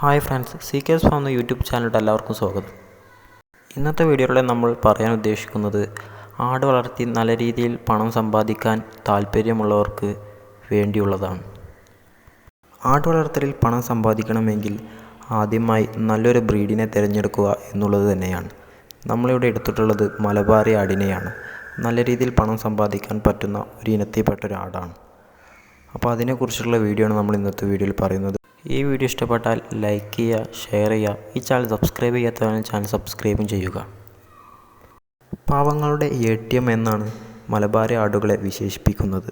Hi friends C K S form YouTube ചാനലിന്റെ എല്ലാവർക്കും സ്വാഗതം. ഇന്നത്തെ വീഡിയോയിലൂടെ നമ്മൾ പറയാൻ ഉദ്ദേശിക്കുന്നത് ആട് വളർത്തി നല്ല രീതിയിൽ പണം സമ്പാദിക്കാൻ താല്പര്യമുള്ളവർക്ക് വേണ്ടിയുള്ളതാണ്. ആട് വളർത്തലിൽ പണം സമ്പാദിക്കണമെങ്കിൽ ആദ്യമായി നല്ലൊരു ബ്രീഡിനെ തിരഞ്ഞെടുക്കുക എന്നുള്ളത് തന്നെയാണ്. നമ്മളിവിടെ എടുത്തിട്ടുള്ളത് മലബാറി ആടിനെയാണ്. നല്ല രീതിയിൽ പണം സമ്പാദിക്കാൻ പറ്റുന്ന ഒരു ഇനത്തിൽപ്പെട്ട ഒരു ആടാണ്. അപ്പോൾ അതിനെക്കുറിച്ചുള്ള വീഡിയോ ആണ് നമ്മൾ ഇന്നത്തെ വീഡിയോയിൽ പറയുന്നത്. ഈ വീഡിയോ ഇഷ്ടപ്പെട്ടാൽ ലൈക്ക് ചെയ്യുക ഷെയർ ചെയ്യുക. ഈ ചാനൽ സബ്സ്ക്രൈബ് ചെയ്യാത്തവരാണ് ചാനൽ സബ്സ്ക്രൈബും ചെയ്യുക. പാവങ്ങളുടെ എ ടി എം എന്നാണ് മലബാറി ആടുകളെ വിശേഷിപ്പിക്കുന്നത്.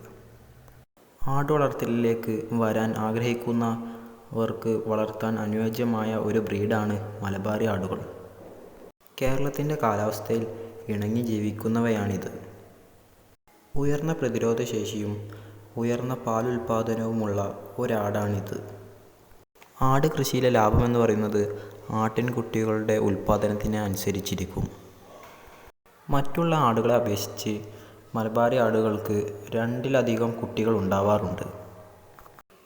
ആട് വളർത്തലിലേക്ക് വരാൻ ആഗ്രഹിക്കുന്നവർക്ക് വളർത്താൻ അനുയോജ്യമായ ഒരു ബ്രീഡാണ് മലബാറി ആടുകൾ. കേരളത്തിന്റെ കാലാവസ്ഥയിൽ ഇണങ്ങി ജീവിക്കുന്നവയാണിത്. ഉയർന്ന പ്രതിരോധ ശേഷിയും ഉയർന്ന പാലുൽപാദനവുമുള്ള ഒരാടാണിത്. ആട് കൃഷിയിലെ ലാഭമെന്ന് പറയുന്നത് ആട്ടിൻകുട്ടികളുടെ ഉൽപ്പാദനത്തിന് അനുസരിച്ചിരിക്കും. മറ്റുള്ള ആടുകളെ അപേക്ഷിച്ച് മലബാറി ആടുകൾക്ക് രണ്ടിലധികം കുട്ടികൾ ഉണ്ടാവാറുണ്ട്.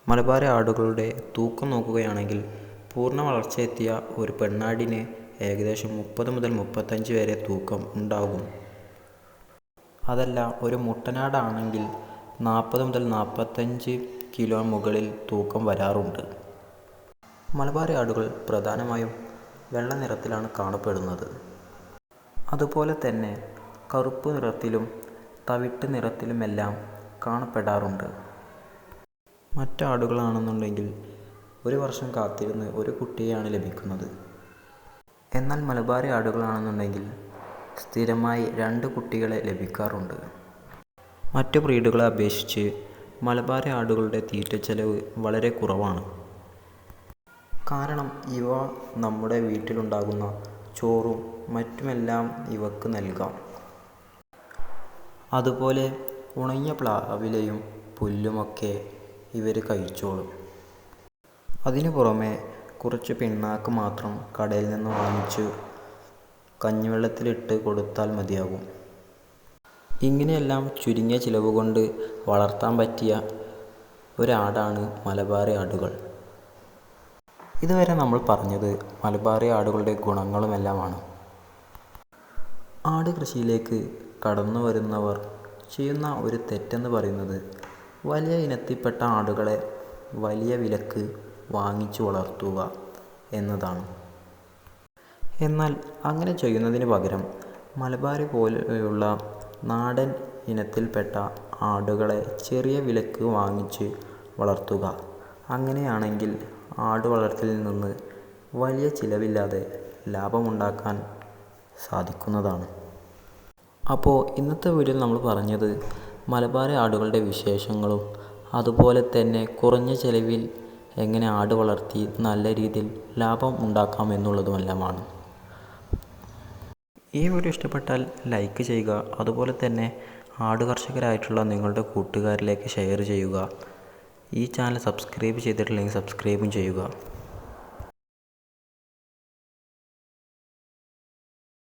മലബാറി ആടുകളുടെ തൂക്കം നോക്കുകയാണെങ്കിൽ പൂർണ വളർച്ചയെത്തിയ ഒരു പെണ്ണാടിന് ഏകദേശം മുപ്പത് മുതൽ മുപ്പത്തഞ്ച് വരെ തൂക്കം ഉണ്ടാകും. അതല്ല ഒരു മുട്ടനാടാണെങ്കിൽ നാൽപ്പത് മുതൽ നാൽപ്പത്തഞ്ച് കിലോ മുകളിൽ തൂക്കം വരാറുണ്ട്. മലബാറി ആടുകൾ പ്രധാനമായും വെള്ള നിറത്തിലാണ് കാണപ്പെടുന്നത്. അതുപോലെ തന്നെ കറുപ്പ് നിറത്തിലും തവിട്ട് നിറത്തിലുമെല്ലാം കാണപ്പെടാറുണ്ട്. മറ്റാടുകളാണെന്നുണ്ടെങ്കിൽ ഒരു വർഷം കാത്തിരുന്ന് ഒരു കുട്ടിയെയാണ് ലഭിക്കുന്നത്. എന്നാൽ മലബാറി ആടുകളാണെന്നുണ്ടെങ്കിൽ സ്ഥിരമായി രണ്ട് കുട്ടികളെ ലഭിക്കാറുണ്ട്. മറ്റു ബ്രീഡുകളെ അപേക്ഷിച്ച് മലബാറി ആടുകളുടെ തീറ്റ ചെലവ് വളരെ കുറവാണ്. കാരണം ഇവ നമ്മുടെ വീട്ടിലുണ്ടാകുന്ന ചോറും മറ്റുമെല്ലാം ഇവക്ക് നൽകാം. അതുപോലെ ഉണങ്ങിയ പ്ലാവിലയും പുല്ലുമൊക്കെ ഇവർ കഴിച്ചോളും. അതിനു പുറമെ കുറച്ച് പിണ്ണാക്ക് മാത്രം കടയിൽ നിന്ന് വാങ്ങിച്ച് കഞ്ഞിവെള്ളത്തിലിട്ട് കൊടുത്താൽ മതിയാകും. ഇങ്ങനെയെല്ലാം ചുരുങ്ങിയ ചിലവ് കൊണ്ട് വളർത്താൻ പറ്റിയ ഒരാടാണ് മലബാറി ആടുകൾ. ഇതുവരെ നമ്മൾ പറഞ്ഞത് മലബാറി ആടുകളുടെ ഗുണങ്ങളുമെല്ലാമാണ്. ആട് കൃഷിയിലേക്ക് കടന്നു വരുന്നവർ ചെയ്യുന്ന ഒരു തെറ്റെന്ന് പറയുന്നത് വലിയ ഇനത്തിൽപ്പെട്ട ആടുകളെ വലിയ വിലക്ക് വാങ്ങിച്ചു വളർത്തുക എന്നതാണ്. എന്നാൽ അങ്ങനെ ചെയ്യുന്നതിന് പകരം മലബാറി പോലെയുള്ള നാടൻ ഇനത്തിൽപ്പെട്ട ആടുകളെ ചെറിയ വിലക്ക് വാങ്ങിച്ച് വളർത്തുക. അങ്ങനെയാണെങ്കിൽ ആട് വളർത്തലിൽ നിന്ന് വലിയ ചിലവില്ലാതെ ലാഭമുണ്ടാക്കാൻ സാധിക്കുന്നതാണ്. അപ്പോൾ ഇന്നത്തെ വീഡിയോയിൽ നമ്മൾ പറഞ്ഞത് മലബാറി ആടുകളുടെ വിശേഷങ്ങളും അതുപോലെ തന്നെ കുറഞ്ഞ ചിലവിൽ എങ്ങനെ ആട് വളർത്തി നല്ല രീതിയിൽ ലാഭം ഉണ്ടാക്കാം എന്നുള്ളതുമെല്ലാമാണ്. ഈ വീഡിയോ ഇഷ്ടപ്പെട്ടാൽ ലൈക്ക് ചെയ്യുക അതുപോലെ തന്നെ ആട് കർഷകരായിട്ടുള്ള നിങ്ങളുടെ കൂട്ടുകാരിലേക്ക് ഷെയർ ചെയ്യുക. ഈ ചാനൽ സബ്സ്ക്രൈബ് ചെയ്തിട്ടില്ലെങ്കിൽ സബ്സ്ക്രൈബും ചെയ്യുക.